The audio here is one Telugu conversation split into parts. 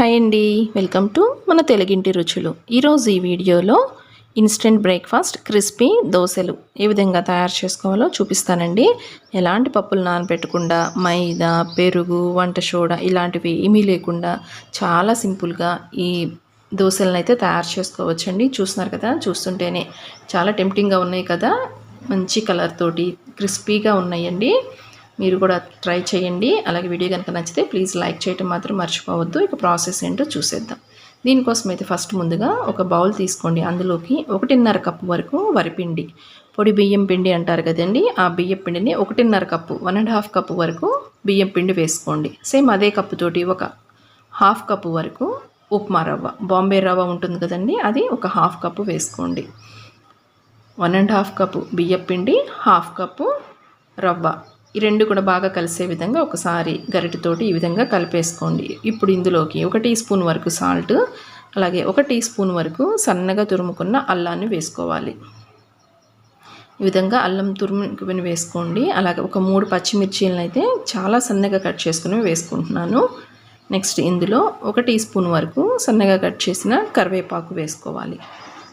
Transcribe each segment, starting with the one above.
హాయ్ అండి. వెల్కమ్ టు మన తెలుగింటి రుచులు. ఈరోజు ఈ వీడియోలో ఇన్స్టెంట్ బ్రేక్ఫాస్ట్ క్రిస్పీ దోశలు ఏ విధంగా తయారు చేసుకోవాలో చూపిస్తానండి. ఎలాంటి పప్పులు నానబెట్టకుండా మైదా పెరుగు వంట సోడా ఇలాంటివి ఏమీ లేకుండా చాలా సింపుల్గా ఈ దోశలను అయితే తయారు చేసుకోవచ్చండి. చూస్తున్నారు కదా చూస్తుంటేనే చాలా టెంప్టింగ్గా ఉన్నాయి కదా. మంచి కలర్ తోటి క్రిస్పీగా ఉన్నాయండి. మీరు కూడా ట్రై చేయండి. అలాగే వీడియో కనుక నచ్చితే ప్లీజ్ లైక్ చేయటం మాత్రం మర్చిపోవద్దు. ఇక ప్రాసెస్ ఏంటో చూసేద్దాం. దీనికోసం అయితే ఫస్ట్ ముందుగా ఒక బౌల్ తీసుకోండి. అందులోకి ఒకటిన్నర కప్పు వరకు వరిపిండి పొడి బియ్యం పిండి అంటారు కదండి. ఆ బియ్యం పిండిని ఒకటిన్నర cup one and half cup వరకు బియ్యం పిండి వేసుకోండి. సేమ్ అదే కప్పుతోటి ఒక హాఫ్ కప్పు వరకు ఉప్మా రవ్వ బాంబే రవ్వ ఉంటుంది కదండి. అది ఒక హాఫ్ కప్పు వేసుకోండి. వన్ అండ్ హాఫ్ కప్పు బియ్యం పిండి హాఫ్ కప్పు రవ్వ. ఈ రెండు కూడా బాగా కలిసే విధంగా ఒకసారి గరిటెతోటి ఈ విధంగా కలిపేసుకోండి. ఇప్పుడు ఇందులోకి ఒక టీ స్పూన్ వరకు సాల్ట్ అలాగే ఒక టీ స్పూన్ వరకు సన్నగా తురుముకున్న అల్లాన్ని వేసుకోవాలి. ఈ విధంగా అల్లం తురుముకుని వేసుకోండి. అలాగే ఒక మూడు పచ్చిమిర్చీలను అయితే చాలా సన్నగా కట్ చేసుకుని వేసుకుంటున్నాను. నెక్స్ట్ ఇందులో ఒక టీ స్పూన్ వరకు సన్నగా కట్ చేసిన కరివేపాకు వేసుకోవాలి.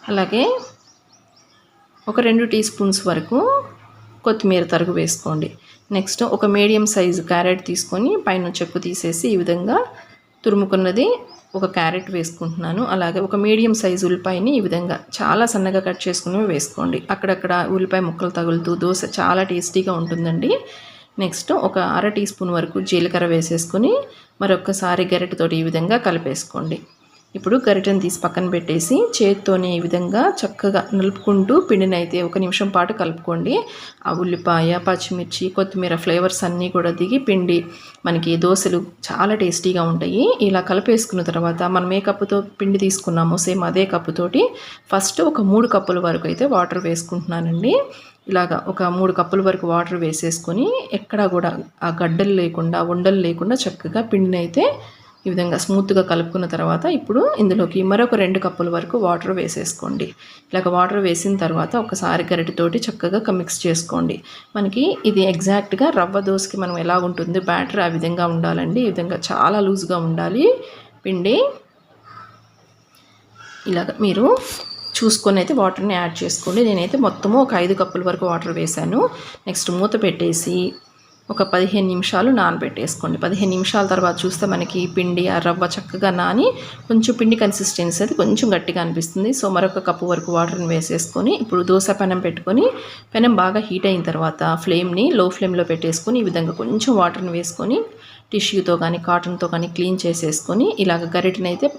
అలాగే ఒక రెండు టీ స్పూన్స్ వరకు కొత్తిమీర తరుగు వేసుకోండి. నెక్స్ట్ ఒక మీడియం సైజు క్యారెట్ తీసుకొని పైన చెక్కు తీసేసి ఈ విధంగా తురుముకున్నది ఒక క్యారెట్ వేసుకుంటున్నాను. అలాగే ఒక మీడియం సైజు ఉల్లిపాయని ఈ విధంగా చాలా సన్నగా కట్ చేసుకుని వేసుకోండి. అక్కడక్కడ ఉల్లిపాయ ముక్కలు తగులుతూ దోశ చాలా టేస్టీగా ఉంటుందండి. నెక్స్ట్ ఒక అర టీ స్పూన్ వరకు జీలకర్ర వేసేసుకొని మరొకసారి గరిటెతోటి ఈ విధంగా కలిపేసుకోండి. ఇప్పుడు గరిటెను తీసి పక్కన పెట్టేసి చేతితోనే ఈ విధంగా చక్కగా నలుపుకుంటూ పిండిని అయితే ఒక నిమిషం పాటు కలుపుకోండి. ఆ ఉల్లిపాయ పచ్చిమిర్చి కొత్తిమీర ఫ్లేవర్స్ అన్నీ కూడా దిగి పిండి మనకి దోశలు చాలా టేస్టీగా ఉంటాయి. ఇలా కలిపేసుకున్న తర్వాత మనం ఏ కప్పుతో పిండి తీసుకున్నామో సేమ్ అదే కప్పుతోటి ఫస్ట్ ఒక మూడు కప్పుల వరకు అయితే వాటర్ వేసుకుంటున్నానండి. ఇలాగా ఒక మూడు కప్పుల వరకు వాటర్ వేసేసుకొని ఎక్కడా కూడా ఆ గడ్డలు లేకుండా ఉండలు లేకుండా చక్కగా పిండిని అయితే ఈ విధంగా స్మూత్గా కలుపుకున్న తర్వాత ఇప్పుడు ఇందులోకి మరొక రెండు కప్పుల వరకు వాటర్ వేసేసుకోండి. ఇలాగ వాటర్ వేసిన తర్వాత ఒకసారి గరిటెతోటి చక్కగా మిక్స్ చేసుకోండి. మనకి ఇది ఎగ్జాక్ట్గా రవ్వ దోశకి మనం ఎలా ఉంటుంది బ్యాటర్ ఆ విధంగా ఉండాలండి ఈ విధంగా చాలా లూజ్గా ఉండాలి. పిండి ఇలాగ మీరు చూసుకొని అయితే వాటర్ని యాడ్ చేసుకోండి. నేనైతే మొత్తము ఒక ఐదు కప్పుల వరకు వాటర్ వేశాను. నెక్స్ట్ మూత పెట్టేసి ఒక పదిహేను నిమిషాలు నానబెట్టేసుకోండి. పదిహేను నిమిషాల తర్వాత చూస్తే మనకి పిండి ఆ రవ్వ చక్కగా నాని కొంచెం పిండి కన్సిస్టెన్సీ అది కొంచెం గట్టిగా అనిపిస్తుంది. సో మరొక కప్పు వరకు వాటర్ని వేసేసుకొని ఇప్పుడు దోశ పెనం పెట్టుకొని పెనం బాగా హీట్ అయిన తర్వాత ఫ్లేమ్ని లో ఫ్లేమ్లో పెట్టేసుకొని ఈ విధంగా కొంచెం వాటర్ని వేసుకొని టిష్యూతో కానీ కాటన్తో కానీ క్లీన్ చేసేసుకొని ఇలాగ గరిటనైతే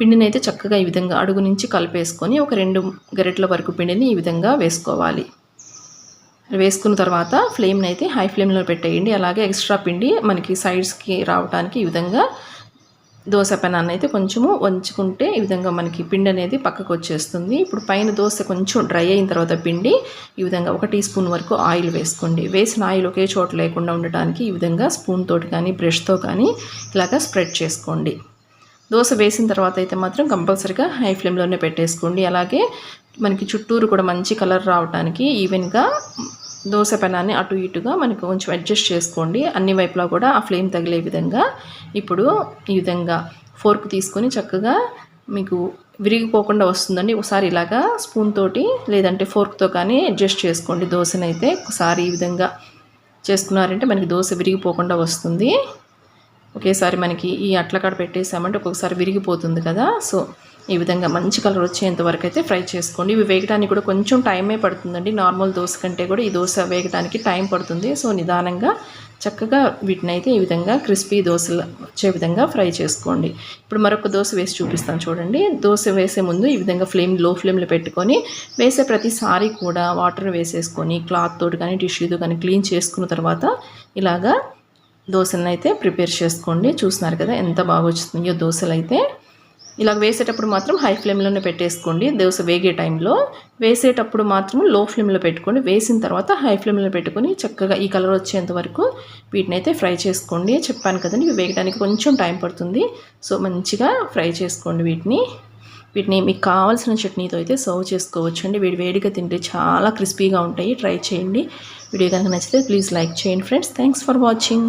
పిండిని అయితే చక్కగా ఈ విధంగా అడుగు నుంచి కలిపేసుకొని ఒక రెండు గరిటల వరకు పిండిని ఈ విధంగా వేసుకోవాలి. వేసుకున్న తర్వాత ఫ్లేమ్ని అయితే హై ఫ్లేమ్లో పెట్టేయండి. అలాగే ఎక్స్ట్రా పిండి మనకి సైడ్స్కి రావడానికి ఈ విధంగా దోశ పెనాన్ని అయితే కొంచెము వంచుకుంటే ఈ విధంగా మనకి పిండి అనేది పక్కకు వచ్చేస్తుంది. ఇప్పుడు పైన దోశ కొంచెం డ్రై అయిన తర్వాత పిండి ఈ విధంగా ఒక టీ స్పూన్ వరకు ఆయిల్ వేసుకోండి. వేసిన ఆయిల్ ఒకే చోట లేకుండా ఉండటానికి ఈ విధంగా స్పూన్ తోటి కానీ బ్రష్తో కానీ ఇలాగా స్ప్రెడ్ చేసుకోండి. దోశ వేసిన తర్వాత అయితే మాత్రం కంపల్సరీగా హై ఫ్లేమ్లోనే పెట్టేసుకోండి. అలాగే మనకి చుట్టూరు కూడా మంచి కలర్ రావడానికి ఈవెన్గా దోశ పెనాన్ని అటు ఇటుగా మనకు కొంచెం అడ్జస్ట్ చేసుకోండి. అన్ని వైపులా కూడా ఆ ఫ్లేమ్ తగిలే విధంగా ఇప్పుడు ఈ విధంగా ఫోర్క్ తీసుకొని చక్కగా మీకు విరిగిపోకుండా వస్తుందండి. ఒకసారి ఇలాగా స్పూన్ తోటి లేదంటే ఫోర్క్తో కానీ అడ్జస్ట్ చేసుకోండి దోశనైతే. ఒకసారి ఈ విధంగా చేసుకున్నారంటే మనకి దోశ విరిగిపోకుండా వస్తుంది. ఒకేసారి మనకి ఈ అట్లకాడ పెట్టేసామంటే ఒక్కొక్కసారి విరిగిపోతుంది కదా. సో ఈ విధంగా మంచి కలర్ వచ్చేంత వరకు అయితే ఫ్రై చేసుకోండి. ఇవి వేగడానికి కూడా కొంచెం టైమే పడుతుందండి. నార్మల్ దోశ కంటే కూడా ఈ దోశ వేగడానికి టైం పడుతుంది. సో నిదానంగా చక్కగా వీటిని అయితే ఈ విధంగా క్రిస్పీ దోశలు వచ్చే విధంగా ఫ్రై చేసుకోండి. ఇప్పుడు మరొక దోశ వేసి చూపిస్తాను చూడండి. దోశ వేసే ముందు ఈ విధంగా ఫ్లేమ్లో ఫ్లేమ్లో పెట్టుకొని వేసే ప్రతిసారి కూడా వాటర్ వేసేసుకొని క్లాత్ తోటి కానీ టిష్యూతో కానీ క్లీన్ చేసుకున్న తర్వాత ఇలాగా దోశలను అయితే ప్రిపేర్ చేసుకోండి. చూస్తున్నారు కదా ఎంత బాగా వస్తుందో దోశలు అయితే ఇలా వేసేటప్పుడు మాత్రం హై ఫ్లేమ్లోనే పెట్టేసుకోండి. దోశ వేగే టైంలో వేసేటప్పుడు మాత్రం లో ఫ్లేమ్లో పెట్టుకోండి. వేసిన తర్వాత హై ఫ్లేమ్లో పెట్టుకొని చక్కగా ఈ కలర్ వచ్చేంత వరకు వీటిని అయితే ఫ్రై చేసుకోండి. చెప్పాను కదండి ఇవి వేయడానికి కొంచెం టైం పడుతుంది. సో మంచిగా ఫ్రై చేసుకోండి వీటిని. వీటిని మీకు కావాల్సిన చట్నీతో అయితే సర్వ్ చేసుకోవచ్చు అండి వేడి వేడిగా తింటే చాలా క్రిస్పీగా ఉంటాయి. ట్రై చేయండి. వీడియో కనుక నచ్చితే ప్లీజ్ లైక్ చేయండి ఫ్రెండ్స్ థ్యాంక్స్ ఫర్ వాచింగ్